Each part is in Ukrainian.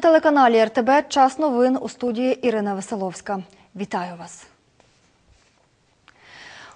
На телеканалі РТБ час новин у студії Ірина Веселовська. Вітаю вас.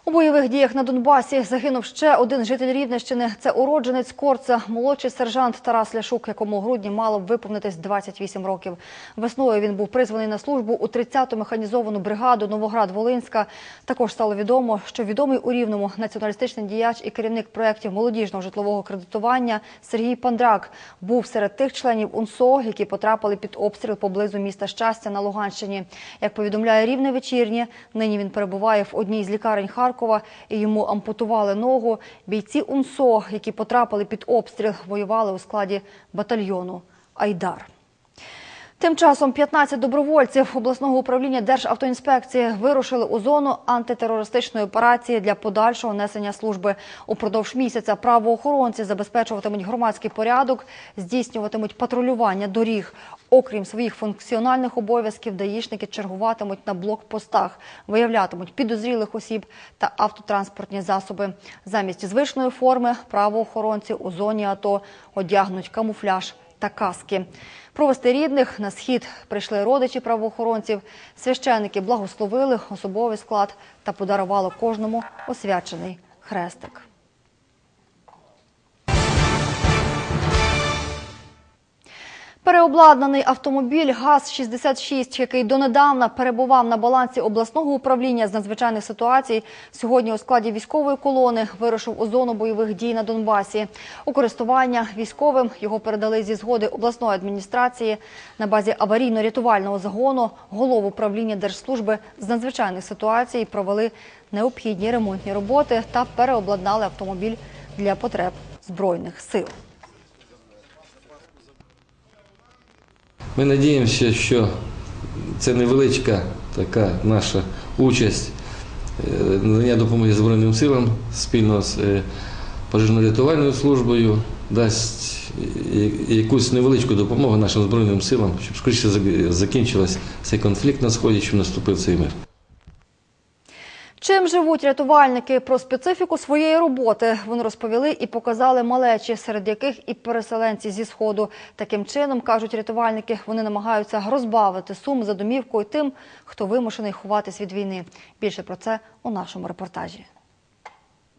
У бойових діях на Донбасі загинув ще один житель Рівненщини. Це уродженець Корца, молодший сержант Тарас Ляшук, якому у грудні мало б виповнитись 28 років. Весною він був призваний на службу у 30-ту механізовану бригаду Новоград-Волинська. Також стало відомо, що відомий у Рівному націоналістичний діяч і керівник проєктів молодіжного житлового кредитування Сергій Пандрак був серед тих членів УНСО, які потрапили під обстріл поблизу міста Щастя на Луганщині. Як повідомляє Рівне вечірнє, нині він перебуває в одній з лікарень Харкова і йому ампутували ногу. Бійці УНСО, які потрапили під обстріл, воювали у складі батальйону Айдар. Тим часом 15 добровольців обласного управління Державтоінспекції вирушили у зону антитерористичної операції для подальшого несення служби. Упродовж місяця правоохоронці забезпечуватимуть громадський порядок, здійснюватимуть патрулювання доріг. Окрім своїх функціональних обов'язків, даїшники чергуватимуть на блокпостах, виявлятимуть підозрілих осіб та автотранспортні засоби. Замість звичної форми правоохоронці у зоні АТО одягнуть камуфляж та каски. Провести рідних на схід прийшли родичі правоохоронців. Священники благословили особовий склад та подарували кожному освячений хрестик. Переобладнаний автомобіль ГАЗ-66, який донедавна перебував на балансі обласного управління з надзвичайних ситуацій, сьогодні у складі військової колони вирушив у зону бойових дій на Донбасі. У користування військовим його передали зі згоди обласної адміністрації на базі аварійно-рятувального загону голову управління Держслужби з надзвичайних ситуацій провели необхідні ремонтні роботи та переобладнали автомобіль для потреб збройних сил. Ми сподіваємося, що це невеличка така наша участь е, надання допомоги Збройним силам спільно з е, пожежно-рятувальною службою дасть якусь невеличку допомогу нашим Збройним силам, щоб швидше закінчилась цей конфлікт на сході, щоб наступив цей мир. Чим живуть рятувальники про специфіку своєї роботи? Вони розповіли і показали малечі, серед яких і переселенці зі сходу. Таким чином кажуть рятувальники, вони намагаються розбавити сум за домівкою тим, хто вимушений ховатись від війни. Більше про це у нашому репортажі.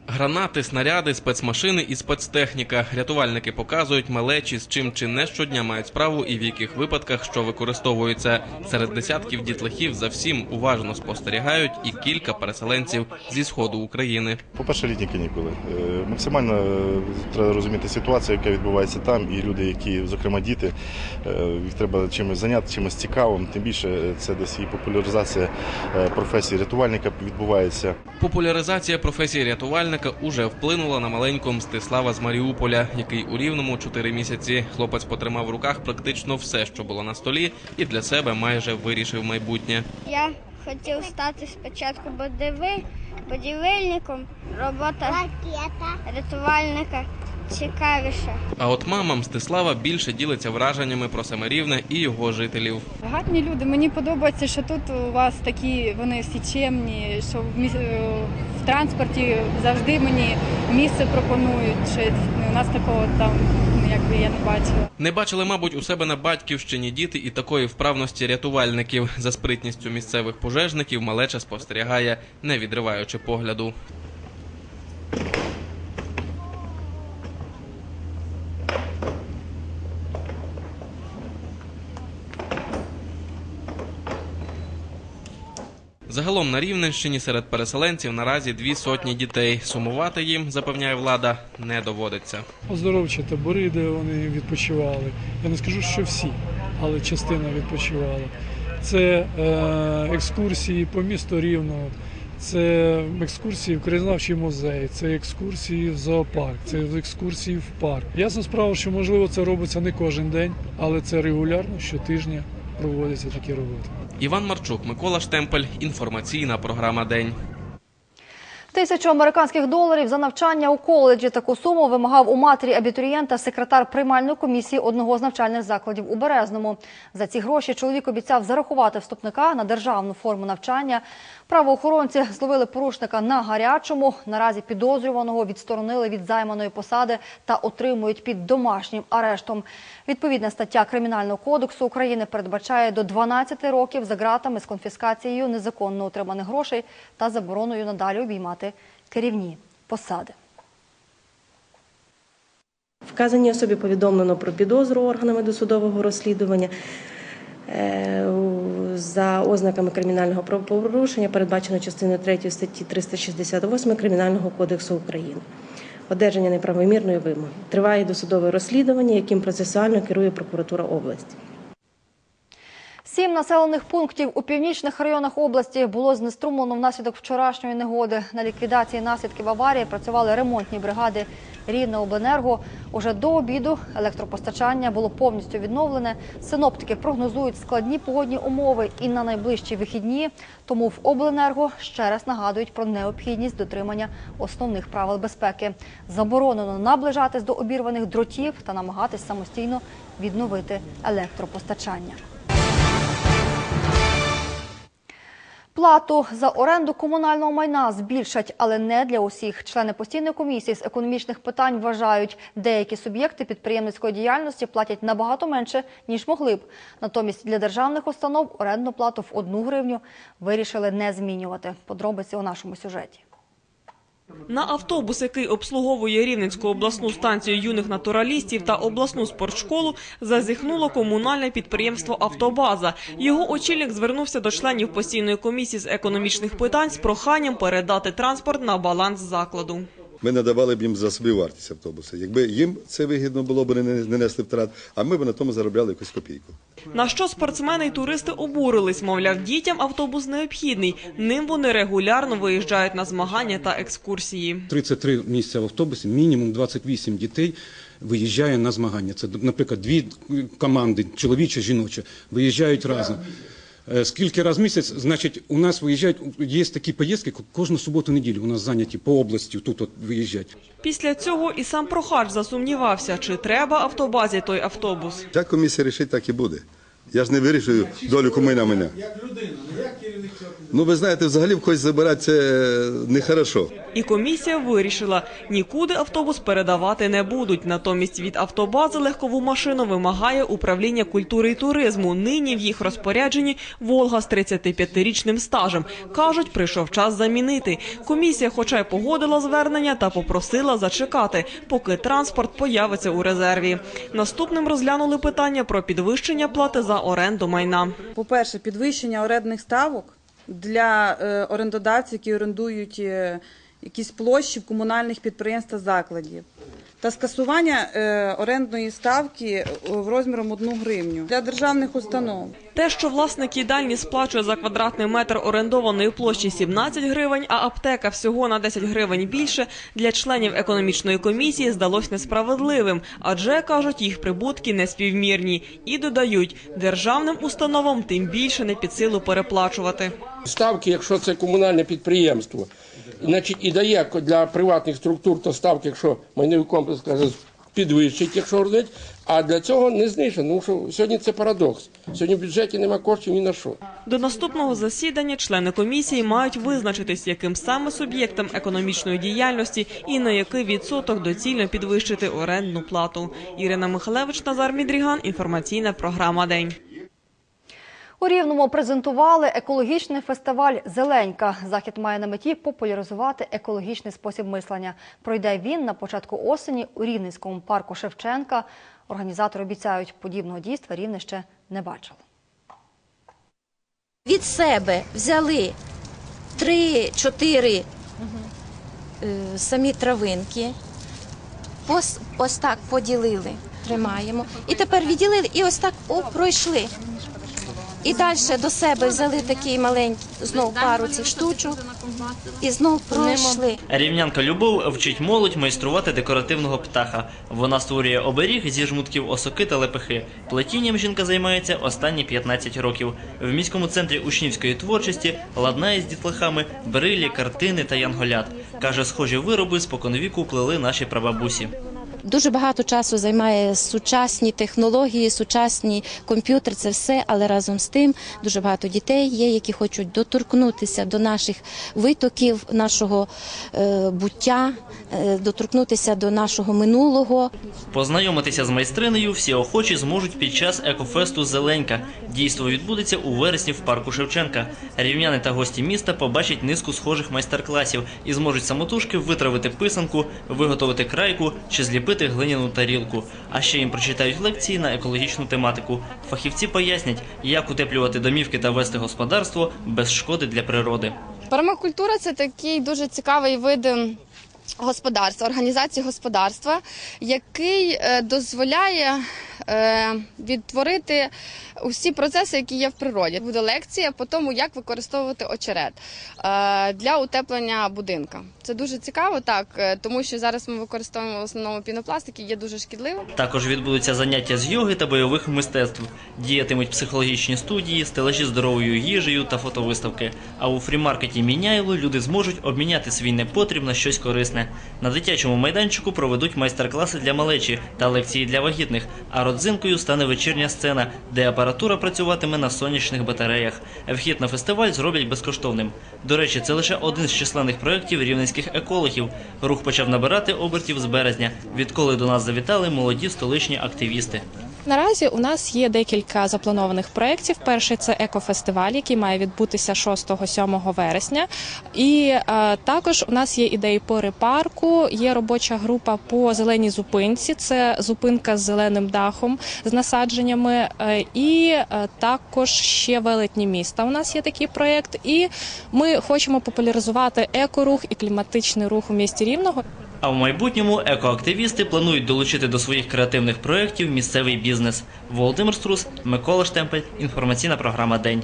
Гранати, снаряди, спецмашини і спецтехніка. Рятувальники показують малечі, з чим чи не щодня мають справу і в яких випадках що використовується. Серед десятків дітлахів за всім уважно спостерігають і кілька переселенців зі сходу України. По-перше, літні канікули. Е, Максимально е, треба розуміти ситуацію, яка відбувається там, і люди, які, зокрема діти, е, їх треба чимось зайняти, чимось цікавим. Тим більше це десь і популяризація професії рятувальника відбувається. Популяризація професії рятувальника уже вплинула на маленького Мстислава з Маріуполя, який у рівному чотири місяці. Хлопець потримав в руках практично все, що було на столі, і для себе майже вирішив майбутнє. Я хотів стати спочатку бодиви, будівельником, робота рятувальника цікавіша. А от мама Мстислава більше ділиться враженнями про Семирівне і його жителів. Гарні люди. Мені подобається, що тут у вас такі вони всі чемні, що в, міс... е, в транспорті завжди мені місце пропонують. Що у нас такого там ну, якби я не бачила. Не бачили, мабуть, у себе на батьківщині діти і такої вправності рятувальників. За спритністю місцевих пожежників малеча спостерігає, не відриваючи погляду. На Рівненщині серед переселенців наразі дві сотні дітей. Сумувати їм, запевняє влада, не доводиться. оздоровчі табори, де вони відпочивали. Я не скажу, що всі, але частина відпочивала. Це е, екскурсії по місту Рівного, це екскурсії в краєзнавчий музей, це екскурсії в зоопарк, це екскурсії в парк. Ясна справа, що можливо це робиться не кожен день, але це регулярно щотижня проводяться такі роботи. Іван Марчук, Микола Штемпель. Інформаційна програма День. Тисячу американських доларів за навчання у коледжі. Таку суму вимагав у матері абітурієнта секретар приймальної комісії одного з навчальних закладів у Березному. За ці гроші чоловік обіцяв зарахувати вступника на державну форму навчання. Правоохоронці зловили порушника на гарячому. Наразі підозрюваного відсторонили від займаної посади та отримують під домашнім арештом. Відповідна стаття Кримінального кодексу України передбачає до 12 років за ґратами з конфіскацією незаконно отриманих грошей та забороною надалі обіймати керівні посади. Вказаній особі повідомлено про підозру органами досудового розслідування. Е, За ознаками кримінального правопорушення передбачено частиною 3 статті 368 Кримінального кодексу України. Одержання неправомірної вимоги. Триває досудове розслідування, яким процесуально керує прокуратура області. Сім населених пунктів у північних районах області було знеструмлено внаслідок вчорашньої негоди. На ліквідації наслідків аварії працювали ремонтні бригади Рівнеобленерго. Уже до обіду електропостачання було повністю відновлене. Синоптики прогнозують складні погодні умови і на найближчі вихідні. Тому в обленерго ще раз нагадують про необхідність дотримання основних правил безпеки. Заборонено наближатись до обірваних дротів та намагатись самостійно відновити електропостачання. Плату за оренду комунального майна збільшать, але не для усіх. Члени постійної комісії з економічних питань вважають, деякі суб'єкти підприємницької діяльності платять набагато менше, ніж могли б. Натомість для державних установ орендну плату в одну гривню вирішили не змінювати. Подробиці у нашому сюжеті. На автобус, який обслуговує Рівненську обласну станцію юних натуралістів та обласну спортшколу, зазіхнуло комунальне підприємство «Автобаза». Його очільник звернувся до членів постійної комісії з економічних питань з проханням передати транспорт на баланс закладу. Ми надавали б їм за собі вартість автобуса. Якби їм це вигідно було б не, не несли втрат, а ми б на тому заробляли якусь копійку. На що спортсмени й туристи обурились, мовляв, дітям автобус необхідний. Ним вони регулярно виїжджають на змагання та екскурсії. 33 місця в автобусі, мінімум 28 дітей виїжджає на змагання. Це, наприклад, дві команди, чоловіча, жіноча, виїжджають разом. Е, Скільки раз в місяць, значить, у нас виїжджають, є такі поїздки, кожну суботу-неділю у нас зайняті по області, тут от виїжджають. Після цього і сам прохач засумнівався, чи треба автобазі той автобус. Як комісія рішить, так і буде. Я ж не вирішую долю комина мене. Як людина як Ну, ви знаєте, взагалі в когось забирати це нехорошо. І комісія вирішила, нікуди автобус передавати не будуть. Натомість від автобази легкову машину вимагає управління культури і туризму. Нині в їх розпорядженні Волга з 35-річним стажем. Кажуть, прийшов час замінити. Комісія, хоча й погодила звернення, та попросила зачекати, поки транспорт появиться у резерві. Наступним розглянули питання про підвищення плати за оренду майна. По-перше, підвищення орендних ставок для е, орендодавців, які орендують е, якісь площі в комунальних підприємствах закладів. Та скасування е, орендної ставки в розміром 1 гривню для державних установ. Те, що власник їдальні сплачує за квадратний метр орендованої площі 17 гривень, а аптека всього на 10 гривень більше, для членів економічної комісії здалось несправедливим, адже, кажуть, їх прибутки неспівмірні. І додають, державним установам тим більше не під силу переплачувати. Ставки, якщо це комунальне підприємство, значить і дає для приватних структур, то ставки, якщо майновий комплекс каже, підвищить, якщо ордить, а для цього не знижено. Тому що сьогодні це парадокс. Сьогодні в бюджеті немає коштів ні на що. До наступного засідання члени комісії мають визначитись, яким саме суб'єктам економічної діяльності і на який відсоток доцільно підвищити орендну плату. Ірина Михалевич, Назар Мідріган. Інформаційна програма День. У Рівному презентували екологічний фестиваль Зеленька. Захід має на меті популяризувати екологічний спосіб мислення. Пройде він на початку осені у Рівненському парку Шевченка. Організатори обіцяють, подібного дійства Рівне ще не бачили. Від себе взяли три-чотири е, самі травинки, ось, ось так поділили, тримаємо. І тепер відділили і ось так о, пройшли. І далі до себе взяли такий маленький знов пару цих штучок і знов пройшли. Рівнянка Любов вчить молодь майструвати декоративного птаха. Вона створює оберіг зі жмутків осоки та лепехи. Плетінням жінка займається останні 15 років. В міському центрі учнівської творчості ладнає з дітлахами брилі, картини та янголят. Каже, схожі вироби споконвіку плели наші прабабусі. Дуже багато часу займає сучасні технології, сучасні комп'ютери, це все, але разом з тим дуже багато дітей є, які хочуть доторкнутися до наших витоків, нашого е, буття, е, доторкнутися до нашого минулого. Познайомитися з майстринею всі охочі зможуть під час екофесту Зеленька. Дійство відбудеться у вересні в парку Шевченка. Рівняни та гості міста побачать низку схожих майстер-класів і зможуть самотужки витравити писанку, виготовити крайку чи зліпити глиняну тарілку. А ще їм прочитають лекції на екологічну тематику. Фахівці пояснять, як утеплювати домівки та вести господарство без шкоди для природи. Пермакультура це такий дуже цікавий вид ем, господарства, організації господарства, який е, дозволяє е, відтворити усі процеси, які є в природі. Буде лекція по тому, як використовувати очерет е, для утеплення будинка. Це дуже цікаво, так тому що зараз ми використовуємо в основному пінопласт, який є дуже шкідливим. Також відбудуться заняття з йоги та бойових мистецтв. Діятимуть психологічні студії, стелажі здоровою їжею та фотовиставки. А у фрімаркеті Міняйло люди зможуть обміняти свій непотріб на щось корисне. На дитячому майданчику проведуть майстер-класи для малечі та лекції для вагітних. А родзинкою стане вечірня сцена, де апаратура працюватиме на сонячних батареях. Вхід на фестиваль зроблять безкоштовним. До речі, це лише один з численних проєктів рівненських екологів. Рух почав набирати обертів з березня, відколи до нас завітали молоді столичні активісти. Наразі у нас є декілька запланованих проєктів. Перший це екофестиваль, який має відбутися 6-7 вересня. І е, також у нас є ідеї по репарку, є робоча група по зеленій зупинці. Це зупинка з зеленим дахом, з насадженнями. Е, і е, також ще велетні міста. У нас є такий проєкт. І ми хочемо популяризувати екорух і кліматичний рух у місті Рівного. А в майбутньому екоактивісти планують долучити до своїх креативних проєктів місцевий бізнес. Володимир Струс, Микола Штемпель, інформаційна програма День.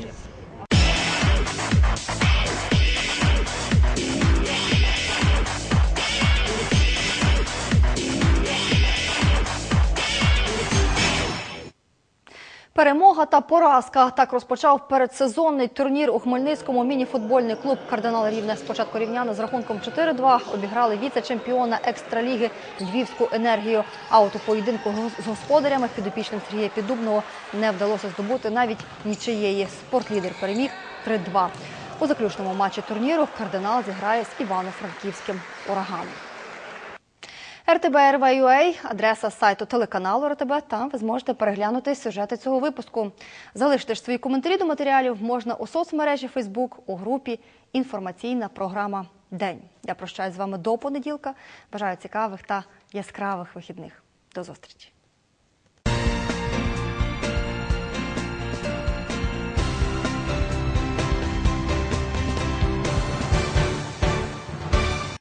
Та поразка. Так розпочав передсезонний турнір у Хмельницькому мініфутбольний клуб Кардинал Рівне. Спочатку рівняни з рахунком 4-2 обіграли віце-чемпіона екстраліги Львівську енергію. А от у поєдинку з господарями підопічним Сергія Піддубного не вдалося здобути навіть нічиєї. Спортлідер переміг 3-2. У заключному матчі турніру кардинал зіграє з Івано-Франківським ураганом. РТБ – адреса сайту телеканалу РТБ. Там ви зможете переглянути сюжети цього випуску. Залиште ж свої коментарі до матеріалів можна у соцмережі Фейсбук у групі Інформаційна програма День. Я прощаюсь з вами до понеділка. Бажаю цікавих та яскравих вихідних. До зустрічі.